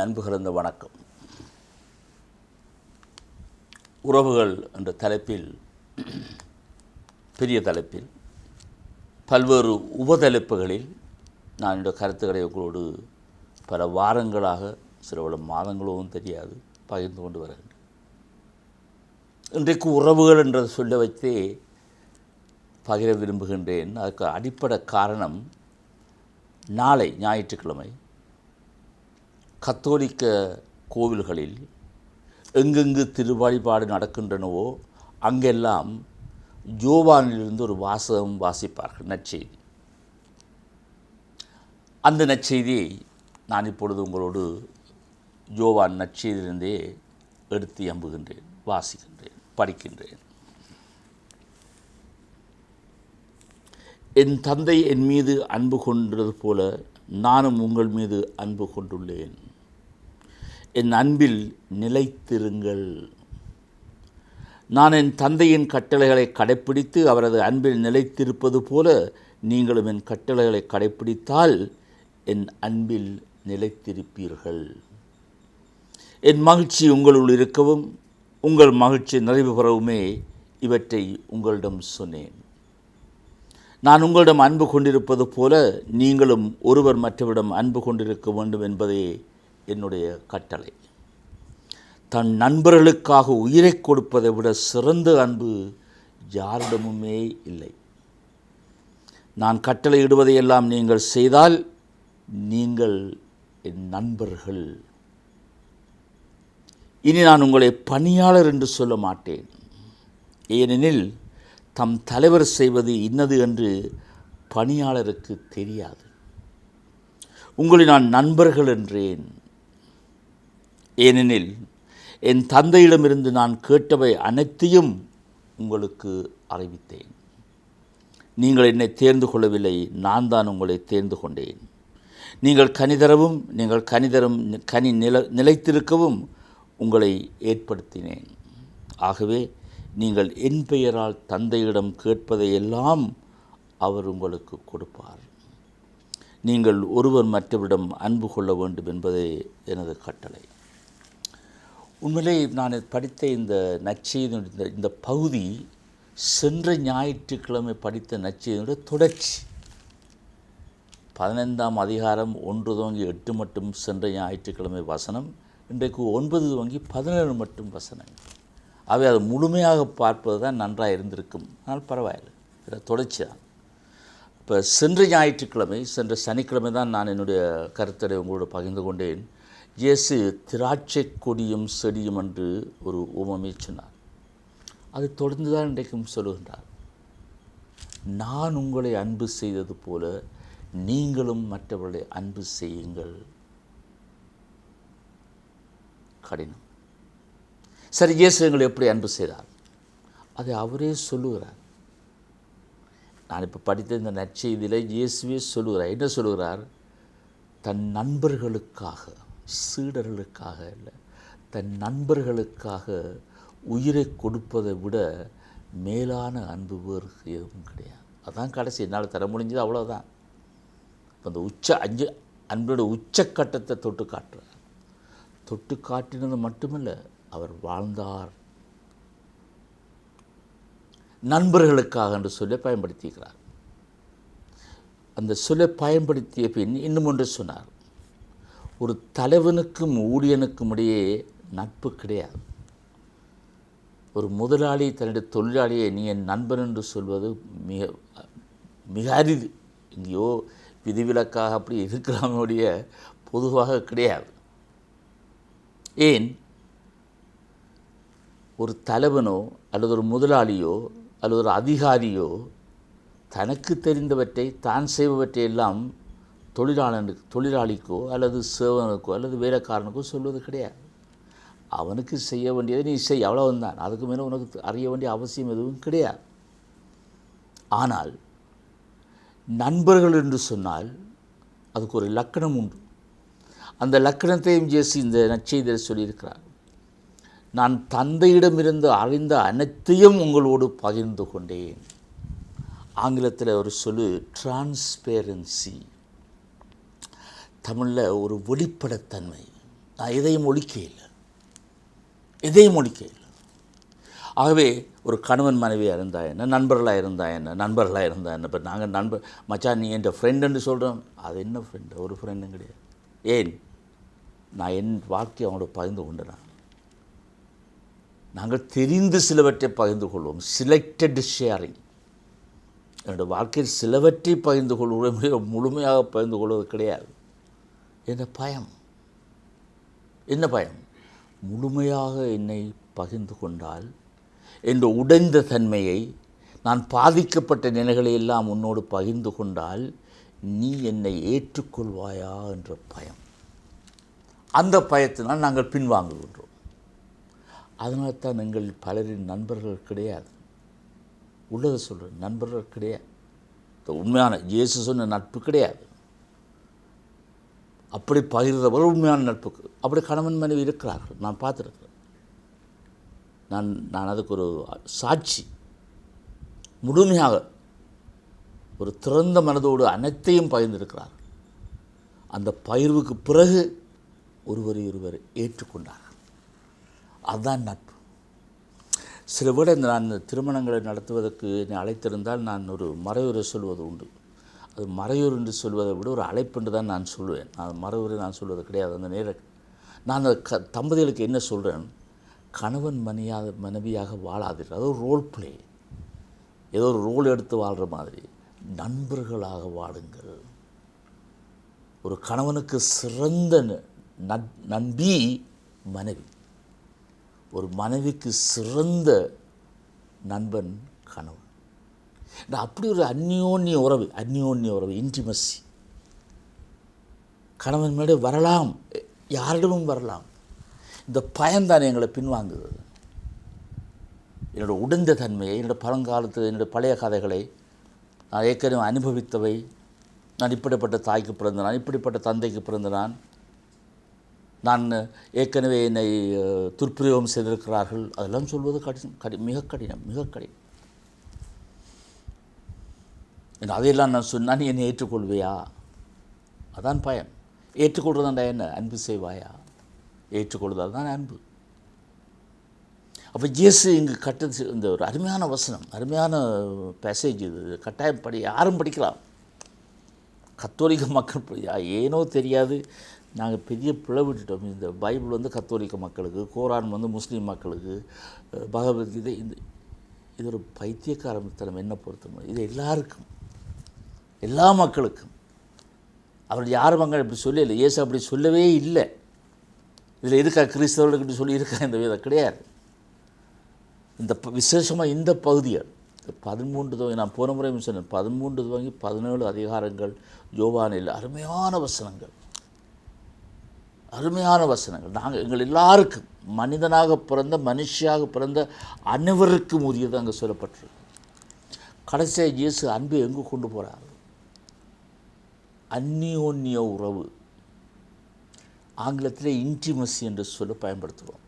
நேயர்கள் என் வணக்கம். உறவுகள் என்ற தலைப்பில் பெரிய தலைப்பில் பல்வேறு உபதலைப்புகளில் நான் என்னுடைய கருத்துக்களை உங்களோடு பல வாரங்களாக சில மாதங்களும் தெரியாது பகிர்ந்து கொண்டு வருகின்றேன் இன்றைக்கு உறவுகள் என்றதை சொல்ல வைத்தே பகிர விரும்புகின்றேன். அதுக்கு அடிப்படை காரணம் நாளை ஞாயிற்றுக்கிழமை கத்தோலிக்க கோவில்களில் எங்கெங்கு திருவழிபாடு நடக்கின்றனவோ அங்கெல்லாம் ஜோவானிலிருந்து ஒரு வாசகம் வாசிப்பார்கள் நற்செய்தி. அந்த நற்செய்தியை நான் இப்பொழுது உங்களோடு ஜோவான் நற்செய்தியிலிருந்தே எடுத்து அம்புகின்றேன் வாசிக்கின்றேன் படிக்கின்றேன். என் தந்தை என் மீது அன்பு கொண்டது போல நானும் உங்கள் மீது அன்பு கொண்டுள்ளேன். என் அன்பில் நிலைத்திருங்கள். நான் என் தந்தையின் கட்டளைகளை கடைப்பிடித்து அவரது அன்பில் நிலைத்திருப்பது போல நீங்களும் என் கட்டளைகளை கடைப்பிடித்தால் என் அன்பில் நிலைத்திருப்பீர்கள். என் மகிழ்ச்சி உங்களுள் இருக்கவும் உங்கள் மகிழ்ச்சி நிறைவு பெறவுமே இவற்றை உங்களிடம் சொன்னேன். நான் உங்களிடம் அன்பு கொண்டிருப்பது போல நீங்களும் ஒருவர் மற்றவரிடம் அன்பு கொண்டிருக்க வேண்டும் என்பதே என்னுடைய கட்டளை. தன் நண்பர்களுக்காக உயிரை கொடுப்பதை விட சிறந்த அன்பு யாரிடமுமே இல்லை. நான் கட்டளையிடுவதையெல்லாம் நீங்கள் செய்தால் நீங்கள் என் நண்பர்கள். இனி நான் உங்களை பணியாளர் என்று சொல்ல மாட்டேன். ஏனெனில் தம் தலைவர் செய்வது இன்னது என்று பணியாளருக்கு தெரியாது. உங்களை நான் நண்பர்கள் என்றேன். ஏனெனில் என் தந்தையிடமிருந்து நான் கேட்டவை அனைத்தையும் உங்களுக்கு அறிவித்தேன். நீங்கள் என்னை தேர்ந்து கொள்ளவில்லை நான் தான் உங்களை தேர்ந்து கொண்டேன். நீங்கள் கனிதரவும் நீங்கள் கனிதரும் கனி நில நிலைத்திருக்கவும் உங்களை ஏற்படுத்தினேன். ஆகவே நீங்கள் என் பெயரால் தந்தையிடம் கேட்பதையெல்லாம் அவர் உங்களுக்கு கொடுப்பார். நீங்கள் ஒருவர் மற்றவரிடம் அன்பு கொள்ள வேண்டும் என்பதே எனது கட்டளை. உண்மையிலே நான் படித்த இந்த நற்செய்தியினுடைய இந்த இந்த பகுதி சென்ற ஞாயிற்றுக்கிழமை படித்த நற்செய்தியினுடைய தொடர்ச்சி. பதினைந்தாம் அதிகாரம் ஒன்று துவங்கி எட்டு மட்டும் சென்ற ஞாயிற்றுக்கிழமை வசனம் இன்றைக்கு ஒன்பது துவங்கி பதினேழு மட்டும் வசனம் அவை அது முழுமையாக பார்ப்பது தான் நன்றாக இருந்திருக்கும். ஆனால் பரவாயில்லை இதில் தொடர்ச்சி தான் இப்போ சென்ற ஞாயிற்றுக்கிழமை சென்ற சனிக்கிழமை தான் நான் என்னுடைய கருத்தடை உங்களோடு பகிர்ந்து கொண்டேன். இயேசு திராட்சை கொடியும் செடியும் என்று ஒரு உவமை சொன்னார். அது தொடர்ந்து தான் இன்றைக்கும் சொல்லுகின்றார். நான் உங்களை அன்பு செய்தது போல நீங்களும் மற்றவர்களை அன்பு செய்யுங்கள். கடினம். சரி இயேசு எங்களை எப்படி அன்பு செய்தார்? அதை அவரே சொல்லுகிறார். நான் இப்போ படித்த இந்த நற்செய்தியில் இயேசுவே சொல்லுகிறார். என்ன சொல்லுகிறார்? தன் நண்பர்களுக்காக. சீடர்களுக்காக இல்லை தன் நண்பர்களுக்காக உயிரை கொடுப்பதை விட மேலான அன்பு வேறு எதுவும் கிடையாது. அதான் கடைசி. என்னால் தர முடிஞ்சது அவ்வளோதான் அந்த உச்ச அஞ்சு அன்போட உச்சக்கட்டத்தை தொட்டு காட்டுறார். தொட்டு காட்டினது மட்டுமல்ல அவர் வாழ்ந்தார். நண்பர்களுக்காக என்று சொல்ல பயன்படுத்தியிருக்கிறார் அந்த சொல்லை பயன்படுத்திய பின் இன்னும் ஒன்று சொன்னார். ஒரு தலைவனுக்கும் ஊழியனுக்கும் இடையே நட்பு கிடையாது. ஒரு முதலாளி தன்னுடைய தொழிலாளியை நீ என் நண்பன் என்று சொல்வது மிக மிக அரிது. எங்கேயோ விதிவிலக்காக அப்படி இருக்கிறவனுடைய பொதுவாக கிடையாது. ஏன்? ஒரு தலைவனோ அல்லது ஒரு முதலாளியோ அல்லது ஒரு அதிகாரியோ தனக்கு தெரிந்தவற்றை தான் செய்பவற்றை எல்லாம் தொழிலாளனுக்கு தொழிலாளிக்கோ அல்லது சேவனுக்கோ அல்லது வேலைக்காரனுக்கோ சொல்வது கிடையாது. அவனுக்கு செய்ய வேண்டியதை நீ செய் அவ்வளவுதான். அதுக்கு மேலே உனக்கு அறிய வேண்டிய அவசியம் எதுவும் கிடையாது. ஆனால் நண்பர்கள் என்று சொன்னால் அதுக்கு ஒரு லக்கணம் உண்டு. அந்த லக்கணத்தையும் ஜேசி இந்த நச்செய்தர் சொல்லியிருக்கிறார். நான் தந்தையிடமிருந்து அறிந்த அனைத்தையும் உங்களோடு பகிர்ந்து கொண்டேன். ஆங்கிலத்தில் ஒரு சொல்லு டிரான்ஸ்பேரன்சி தமிழில் ஒரு வெளிப்படைத்தன்மை. நான் எதையும் ஒழிக்க இல்லை. எதையும் ஒழிக்க இல்லை. ஆகவே ஒரு கணவன் மனைவியாக இருந்தா என்ன நண்பர்களாக இருந்தா என்ன நண்பர்களாக இருந்தா என்ன இப்போ நாங்கள் நண்பர் மச்சான் நீ என் ஃப்ரெண்டுன்னு சொல்கிறோம் அது என்ன ஃப்ரெண்டு ஒரு ஃப்ரெண்டும் கிடையாது. ஏன்? நான் என் வாழ்க்கையை அவங்களோட பகிர்ந்து கொண்டேன்? நாங்கள் தெரிந்து சிலவற்றை பகிர்ந்து கொள்வோம். சிலக்டட் ஷேரிங் என்னோட வாழ்க்கையில் சிலவற்றை பகிர்ந்து கொள்வோம். முழுமையாக பகிர்ந்து கொள்வது கிடையாது. என்ன பயம்? என்ன பயம்? முழுமையாக என்னை பகிர்ந்து கொண்டால் என்ற உடைந்த தன்மையை நான் பாதிக்கப்பட்ட நிலைகளை எல்லாம் உன்னோடு பகிர்ந்து கொண்டால் நீ என்னை ஏற்றுக்கொள்வாயா என்ற பயம். அந்த பயத்தினால் நாங்கள் பின்வாங்குகின்றோம் அதனால் தான் எங்கள் பலரின் நண்பர்கள் கிடையாது. உள்ளதை சொல்கிறேன் நண்பர்கள் கிடையாது. உண்மையான இயேசு சொன்ன நட்பு கிடையாது. அப்படி பகிர்ந்தவர் உண்மையான நட்புக்கு. அப்படி கணவன் மனைவி இருக்கிறார்கள். நான் பார்த்துருக்கிறேன். நான் நான் அதுக்கு ஒரு சாட்சி. முழுமையாக ஒரு திறந்த மனதோடு அனைத்தையும் பகிர்ந்திருக்கிறார் அந்த பகிர்வுக்கு பிறகு ஒருவரை ஒருவர் ஏற்றுக்கொண்டார் அதுதான் நட்பு. சில விட இந்த நான் திருமணங்களை நடத்துவதற்கு என்னை அழைத்திருந்தால் நான் ஒரு மறைவுரை சொல்வது உண்டு. அது மறையூர் என்று சொல்வதை விட ஒரு அழைப்பு என்று தான் நான் சொல்லுவேன் நான் மறைவுரை நான் சொல்வது கிடையாது. அந்த நேர நான் அந்த க தம்பதிகளுக்கு என்ன சொல்கிறேன் கணவன் மணியாக மனைவியாக வாழாதீர்கள். அது ஒரு ரோல் பிளே ஏதோ ஒரு ரோல் எடுத்து வாழ்கிற மாதிரி. நண்பர்களாக வாடுங்கள் ஒரு கணவனுக்கு சிறந்த நண்பி மனைவி. ஒரு மனைவிக்கு சிறந்த நண்பன் கணவன். அப்படி ஒரு அந்யோன்ய உறவு அந்யோன்ய உறவு இன்டிமசி கணவன் மேலே வரலாம். யாரிடமும் வரலாம். இந்த பயம்தான் எங்களை பின்வாங்குகிறது என்னோட உடைந்த தன்மையை என்னோட பழங்காலத்து என்னோட பழைய கதைகளை நான் ஏற்கனவே அனுபவித்தவை. நான் இப்படிப்பட்ட தாய்க்கு பிறந்த நான் இப்படிப்பட்ட தந்தைக்கு பிறந்த நான் நான் ஏற்கனவே என்னை துர்ப்பிரயோகம் செய்திருக்கிறார்கள். அதெல்லாம் சொல்வது கடினம் கடி மிக கடினம் மிக கடினம். அதையெல்லாம் நான் சொன்னால் நீ என்னை ஏற்றுக்கொள்வியா? அதான் பயம் ஏற்றுக்கொள்றதாண்டா என்ன? அன்பு செய்வாயா? ஏற்றுக்கொள்வதால் தான் அன்பு. அப்போ இயேசு இங்கு கட்டது இந்த ஒரு அருமையான வசனம் அருமையான பேசேஜ் இது. கட்டாயம் படி யாரும் படிக்கலாம். கத்தோலிக்க மக்கள் ஏனோ தெரியாது. நாங்கள் பெரிய பிளவிட்டுட்டோம் இந்த பைபிள் வந்து கத்தோலிக்க மக்களுக்கு கோரான் வந்து முஸ்லீம் மக்களுக்கு பகவத்கீதை இந்த இது ஒரு பைத்தியக்காரத்தனம். என்ன பொறுத்தவரை இது எல்லாருக்கும். எல்லா மக்களுக்கும். அவர் யாரும் அங்கே இப்படி சொல்லலை இயேசு அப்படி சொல்லவே இல்லை. இதில் இருக்கா கிறிஸ்தவர்களுக்கு இப்படி சொல்லி இருக்கா இந்த விதம் கிடையாது. இந்த விசேஷமாக இந்த பகுதிகள் பதிமூன்று துவங்கி நான் போன முறையும் சொன்னேன் பதிமூன்று துவங்கி பதினேழு அதிகாரங்கள் யோவானில் அருமையான வசனங்கள். அருமையான வசனங்கள். நாங்கள் எங்கள் எல்லாருக்கும் மனிதனாக பிறந்த மனுஷியாக பிறந்த அனைவருக்கும் உரியது அங்கே சொல்லப்பட்டிருக்கு. கடைசியாக இயேசு அன்பு எங்கே கொண்டு போகிறார் அந்நியோன்ய உறவு. ஆங்கிலத்தில் இன்டிமசி என்று சொல்ல பயன்படுத்துகிறோம்.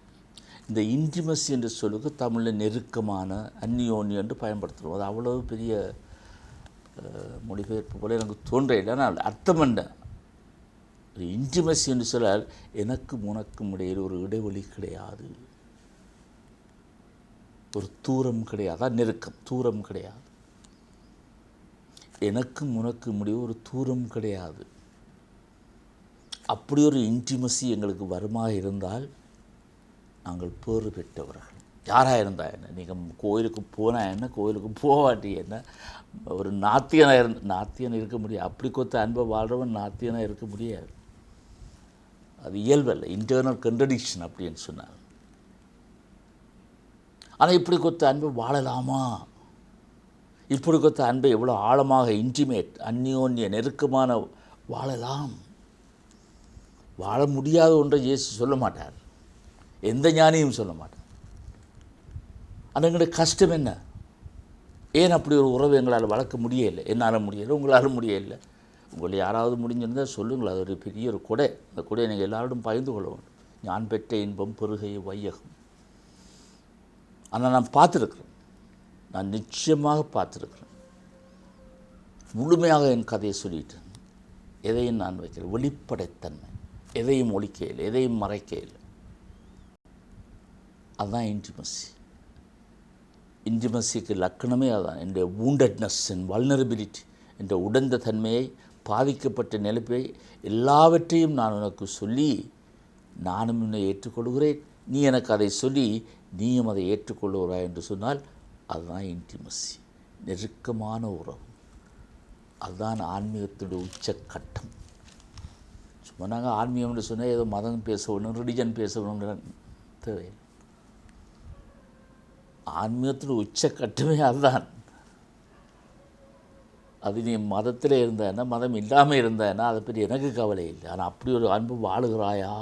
இந்த இன்டிமசி என்ற சொல்லுக்கு தமிழில் நெருக்கமான அந்நியோன்யம் என்று பயன்படுத்துகிறோம். அது அவ்வளோ பெரிய மொழிபெயர்ப்பு போல எனக்கு தோன்றையில் ஆனால் அர்த்தம் என்ன? ஒரு இன்டிமசி என்று சொல்லால் எனக்கும் உனக்கும் இடையில் ஒரு இடைவெளி கிடையாது. ஒரு தூரம் கிடையாது. அதான் நெருக்கம். தூரம் கிடையாது. எனக்கும் உனக்கும் இடையே ஒரு தூரம் கிடையாது. அப்படி ஒரு இன்டிமசி எங்களுக்கு வருமா இருந்தால் நாங்கள் பேறு பெற்றவர்கள். யாராக இருந்தா என்ன? நீங்கள் கோயிலுக்கு போனால் என்ன? கோயிலுக்கு போவாட்டி என்ன? ஒரு நாத்தியனாக இருந் நாத்தியன் இருக்க முடியாது. அப்படி கொத்த அன்பை வாழ்கிறவன் நாத்தியனாக இருக்க முடியாது. அது இயல்பல்ல இன்டர்னல் கண்ட்ரடிக்ஷன் அப்படின்னு சொன்னார் ஆனால் இப்படி கொத்த அன்பை வாழலாமா? இப்படி கொடுத்த அன்பை எவ்வளோ ஆழமாக இன்டிமேட் அந்யோன்ய நெருக்கமான வாழலாம். வாழ முடியாத ஒன்றை இயேசு சொல்ல மாட்டார். எந்த ஞானியும் சொல்ல மாட்டார். ஆனால் கஷ்டம் என்ன? ஏன் அப்படி ஒரு உறவு எங்களால் வளர்க்க முடியலை என்னால் முடியலை உங்களால் முடியலை உங்களை யாராவது முடிஞ்சிருந்தால் சொல்லுங்கள். அது ஒரு பெரிய ஒரு கொடை. அந்த கொடையை நீங்கள் எல்லாரோடும் பகிர்ந்து கொள்ள வேண்டும். ஞான் பெற்ற இன்பம் பெருகை வையகம். ஆனால் நான் பார்த்துருக்குறேன். நான் நிச்சயமாக பார்த்துருக்குறேன். முழுமையாக என் கதையை சொல்லிட்டேன் எதையும் நான் வைக்கிறேன் வெளிப்படைத்தன்மை. எதையும் ஒழிக்கையில் எதையும் மறைக்கையில். அதுதான் இன்டிமசி இன்டிமசிக்கு லக்கணமே அதுதான் என்னுடைய வூண்டட்னஸ் என் வல்னரபிலிட்டி என்ற உடந்த தன்மையை பாதிக்கப்பட்ட நிலைப்பை எல்லாவற்றையும் நான் உனக்கு சொல்லி நானும் உன்னை ஏற்றுக்கொள்கிறேன். நீ எனக்கு அதை சொல்லி நீயும் அதை ஏற்றுக்கொள்கிறாய் என்று சொன்னால் அதுதான் இன்டிமசி நெருக்கமான உறவு. அதுதான் ஆன்மீகத்துடைய உச்சக்கட்டம். சும்மா நாங்கள் ஆன்மீகம்னு சொன்னால் ஏதோ மதம் பேசணும் ரிலிஜன் பேசணுன்ற தேவையில்லை. ஆன்மீகத்தில் உச்சக்கட்டமே அதுதான். அது நீ மதத்தில் இருந்தேன்னா மதம் இல்லாமல் இருந்தேன்னா அதை பற்றி எனக்கு கவலை இல்லை. ஆனால் அப்படி ஒரு அன்பு வாழுகிறாயா?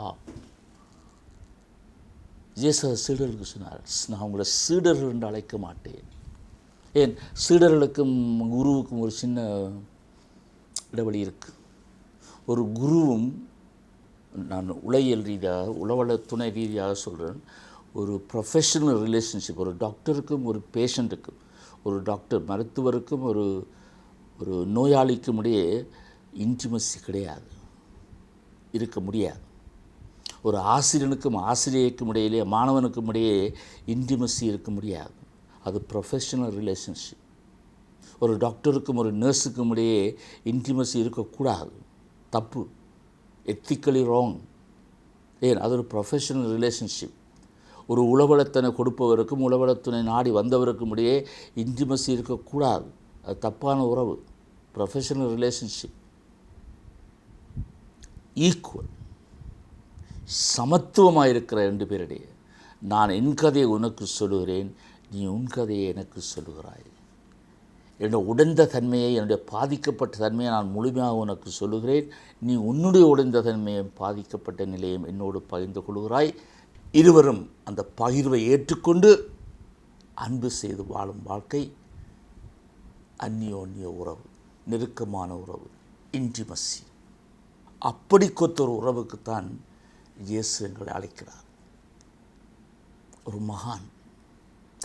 ஜேச சீடர்களுக்கு சொன்னார் நான் உங்களை சீடர்கள் என்று அழைக்க மாட்டேன். ஏன்? சீடர்களுக்கும் குருவுக்கும் ஒரு சின்ன இடைவெளி இருக்குது ஒரு குருவும் நான் உளையியல் ரீதியாக உளவள துணை ரீதியாக சொல்கிறேன் ஒரு ப்ரொஃபஷனல் ரிலேஷன்ஷிப் ஒரு டாக்டருக்கும் ஒரு பேஷண்ட்டுக்கும் ஒரு டாக்டர் மருத்துவருக்கும் ஒரு ஒரு நோயாளிக்கும் இடையே இன்டிமசி கிடையாது. இருக்க முடியாது. ஒரு ஆசிரியனுக்கும் ஆசிரியைக்கும் இடையிலே மாணவனுக்கும் இடையே இன்டிமசி இருக்க முடியாது. அது ப்ரொஃபஷனல் ரிலேஷன்ஷிப் ஒரு டாக்டருக்கும் ஒரு நர்ஸுக்கும் இடையே இன்டிமசி இருக்கக்கூடாது. தப்பு. எத்திக்கலி ராங் ஏன்? அது ஒரு ப்ரொஃபஷனல் ரிலேஷன்ஷிப் ஒரு உளவளத்தனை கொடுப்பவருக்கும் உளவளத்தினை நாடி வந்தவருக்கும் இடையே இன்டிமசி இருக்கக்கூடாது. அது தப்பான உறவு. ப்ரொஃபஷனல் ரிலேஷன்ஷிப் ஈக்குவல் சமத்துவமாக இருக்கிற ரெண்டு பேரிடையே நான் என் கதையை உனக்கு சொல்லுகிறேன் நீ உன் கதையை எனக்கு சொல்லுகிறாய். என்னுடைய உடைந்த தன்மையை என்னுடைய பாதிக்கப்பட்ட தன்மையை நான் முழுமையாக உனக்கு சொல்லுகிறேன். நீ உன்னுடைய உடைந்த தன்மையும் பாதிக்கப்பட்ட நிலையும் என்னோடு பகிர்ந்து கொள்கிறாய். இருவரும் அந்த பகிர்வை ஏற்றுக்கொண்டு அன்பு செய்து வாழும் வாழ்க்கை. அந்நியோன்ய உறவு நெருக்கமான உறவு இன்டிமசி அப்படி கொத்த ஒரு உறவுக்குத்தான் இயேசு எங்களை அழைக்கிறார். ஒரு மகான்.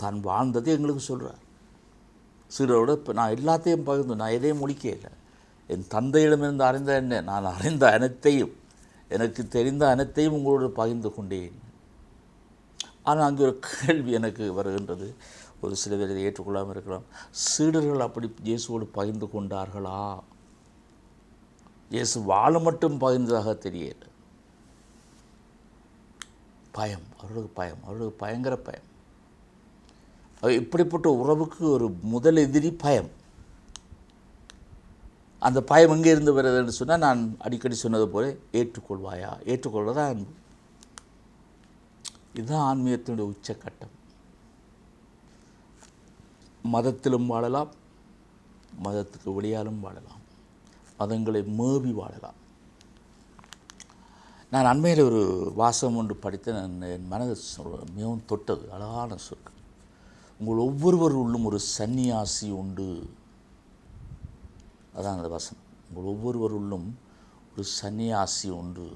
தான் வாழ்ந்ததை எங்களுக்கு சொல்கிறார் சிலரோட இப்போ நான் எல்லாத்தையும் பகிர்ந்து நான் எதையும் முடிக்க இல்லை. என் தந்தையிடமிருந்து அறிந்த என்ன நான் அறிந்த அனைத்தையும் எனக்கு தெரிந்த அனைத்தையும் உங்களோடு பகிர்ந்து கொண்டேன். ஆனால் அங்கே ஒரு கேள்வி எனக்கு வருகின்றது. ஒரு சில பேர் இதை ஏற்றுக்கொள்ளாமல் இருக்கலாம். சீடர்கள் அப்படி இயேசுவோடு பகிர்ந்து கொண்டார்களா? இயேசு வாழ மட்டும் பகிர்ந்ததாக தெரியல பயம் அவர்களுக்கு பயம் அவர்களுக்கு பயங்கர பயம். அது இப்படிப்பட்ட உறவுக்கு ஒரு முதல் எதிரி பயம். அந்த பயம் எங்கே இருந்து வருதுன்னு சொன்னால் நான் அடிக்கடி சொன்னது போல ஏற்றுக்கொள்வாயா? ஏற்றுக்கொள்வதா அன்பு? இதுதான் ஆன்மீகத்தினுடைய உச்சக்கட்டம். மதத்திலும் வாழலாம் மதத்துக்கு வெளியாலும் வாழலாம் மதங்களை மேவி வாழலாம். நான் அண்மையில் ஒரு வாசகம் ஒன்று படித்து நான் என் மனதை மிகவும் தொட்டது. அழகான சொற்கள் உங்கள் ஒவ்வொருவர் உள்ளும் ஒரு சந்நியாசி உண்டு. அதான் அந்த வசனம் உங்கள் ஒவ்வொருவர் உள்ளும் ஒரு சந்நியாசி உண்டு.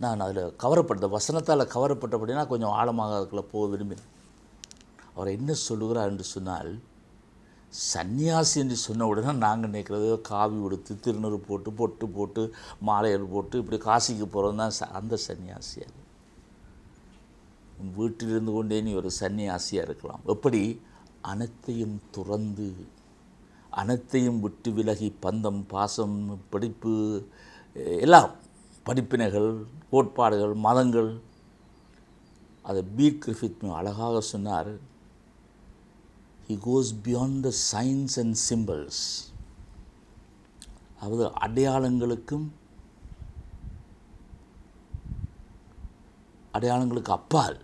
நான் அதில் கவரப்பட்ட வசனத்தால் கவரப்பட்டபடினா கொஞ்சம் ஆழமாக அதுக்குள்ளே போக விரும்பினேன். அவர் என்ன சொல்லுகிறார் என்று சொன்னால் சன்னியாசி என்று சொன்ன உடனே நாங்கள் நினைக்கிறது காவி உடுத்து திருநூறு போட்டு பொட்டு போட்டு மாலைகள் போட்டு இப்படி காசிக்கு போகிறது தான் ச- அந்த சன்னியாசி அது. உன் வீட்டில் இருந்து கொண்டே நீ ஒரு சன்னியாசியாக இருக்கலாம். எப்படி? அனைத்தையும் துறந்து அனைத்தையும் விட்டு விலகி பந்தம் பாசம் படிப்பு எல்லாம் படிப்பினைகள் கோட்பாடுகள் மதங்கள். அதை பி கிரிஃபித் அழகாக சொன்னார். He goes beyond the signs and symbols. அதாவது அடையாளங்களுக்கும் அடையாளங்களுக்கு அப்பால்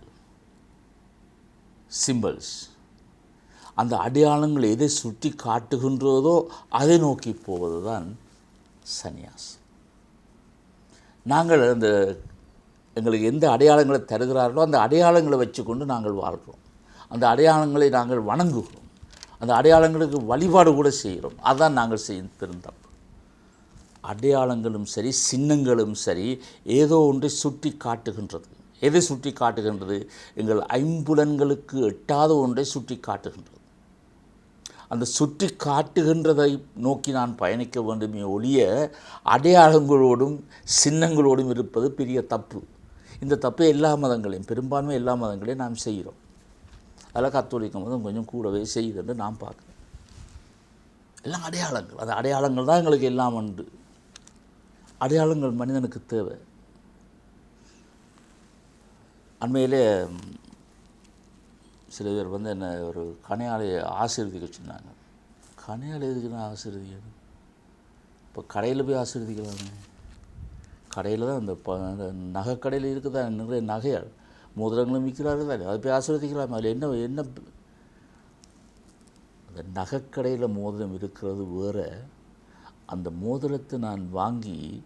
சிம்பிள்ஸ் அந்த அடையாளங்கள் எதை சுட்டி காட்டுகின்றதோ அதை நோக்கி போவது தான் சந்நியாஸ் நாங்கள் அந்த எங்களுக்கு எந்த அடையாளங்களை தருகிறார்களோ அந்த அடையாளங்களை வச்சுக்கொண்டு நாங்கள் வாழ்கிறோம். அந்த அடையாளங்களை நாங்கள் வணங்குகிறோம். அந்த அடையாளங்களுக்கு வழிபாடு கூட செய்கிறோம். அதான் நாங்கள் செய்யும் பெருந்தப்பு அடையாளங்களும் சரி சின்னங்களும் சரி ஏதோ ஒன்றை சுட்டி காட்டுகின்றது. எதை சுட்டி காட்டுகின்றது? எங்கள் ஐம்புலன்களுக்கு எட்டாத ஒன்றை சுட்டி காட்டுகின்றது. அந்த சுற்றி காட்டுகின்றதை நோக்கி நான் பயணிக்க வேண்டுமே ஒழிய அடையாளங்களோடும் சின்னங்களோடும் இருப்பது பெரிய தப்பு. இந்த தப்பை எல்லா மதங்களையும் பெரும்பான்மை எல்லா மதங்களையும் நாம் செய்கிறோம். அதில் கத்தோலிக்க மதம் கொஞ்சம் கூடவே செய்யுதுன்னு நான் பார்க்குறேன். எல்லாம் அடையாளங்கள். அந்த அடையாளங்கள் தான் எங்களுக்கு எல்லாம் உண்டு. அடையாளங்கள் மனிதனுக்கு தேவை. அண்மையிலே சில பேர் வந்து என்ன ஒரு கனையாலையை ஆசீர்வதிக்க வச்சுருந்தாங்க கனையாலை எதுக்கு நான் ஆசீர்வதிக்கணும் இப்போ கடையில் போய் ஆசீர்வதிக்கலாமே கடையில் தான் அந்த ப அந்த நகைக்கடையில் இருக்குதா? நிறைய நகைகள். மோதிரங்களும் விற்கிறார்கள் தானே அதை போய் ஆசீர்வதிக்கலாமே. அதில் என்ன என்ன? அந்த நகைக்கடையில் மோதிரம் இருக்கிறது வேற. அந்த மோதிரத்தை நான் வாங்கி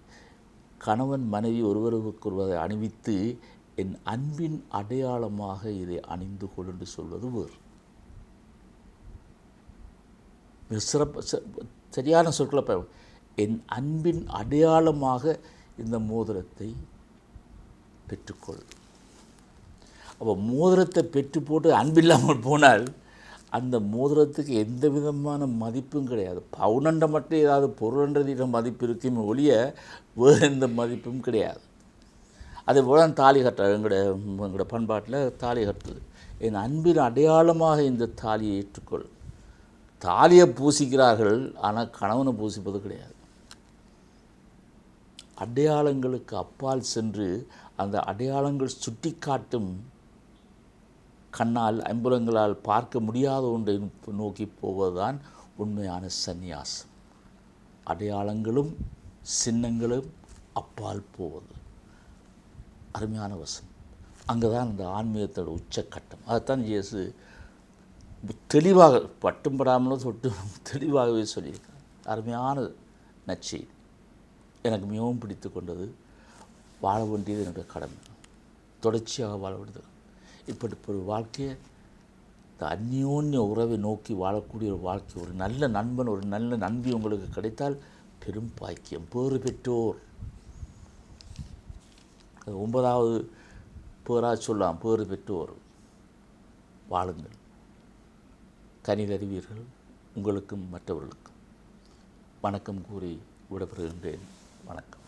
கணவன் மனைவி ஒருவருக்கொருவரை அணிவித்து என் அன்பின் அடையாளமாக இதை அணிந்து கொள் என்று சொல்வது வேறு. மிக சிறப்பு ச- சரியான சொற்களை என் அன்பின் அடையாளமாக இந்த மோதிரத்தை பெற்றுக்கொள். அப்போ மோதிரத்தை பெற்று போட்டு அன்பில்லாமல் போனால் அந்த மோதிரத்துக்கு எந்த விதமான மதிப்பும் கிடையாது. பவுனண்ட மட்டும் ஏதாவது பொருளன்றதிட மதிப்பு இருக்குமே ஒழிய வேறு எந்த மதிப்பும் கிடையாது. அதே போல் தான் தாலி கட்டுறது எங்களுடைய எங்களோட பண்பாட்டில் தாலி கட்டுறது. என் அன்பின் அடையாளமாக இந்த தாலியை ஏற்றுக்கொள். தாலியை பூசிக்கிறார்கள் ஆனால் கணவனை பூசிப்பது கிடையாது. அடையாளங்களுக்கு அப்பால் சென்று அந்த அடையாளங்கள் சுட்டிக்காட்டும் கண்ணால் அம்புலங்களால் பார்க்க முடியாத ஒன்றை நோக்கி போவதுதான் உண்மையான சந்நியாசம். அடையாளங்களும் சின்னங்களும் அப்பால் போவது. அருமையான வசம் அங்கே தான் அந்த ஆன்மீகத்தோட உச்சக்கட்டம். அதைத்தான் இயேசு தெளிவாக பட்டும் படாமலும் தொட்டு தெளிவாகவே சொல்லியிருக்கேன் அருமையான நச்சை எனக்கு மிகவும் பிடித்து கொண்டது வாழ வேண்டியது என்னுடைய கடமை. தொடர்ச்சியாக வாழ வேண்டியது. இப்படி ஒரு வாழ்க்கையை இந்த அந்யோன்ய உறவை நோக்கி வாழக்கூடிய ஒரு வாழ்க்கை ஒரு நல்ல நண்பன் ஒரு நல்ல நண்பி உங்களுக்கு கிடைத்தால் பெரும் பாக்கியம். பேறு பெற்றோர். அது ஒன்பதாவது பேராக சொல்லலாம் பேறு பெற்றோர். வாழுங்கள். கனிதறிவீர்கள் உங்களுக்கும் மற்றவர்களுக்கும். வணக்கம் கூறி விடப்படுகின்றேன் வணக்கம்.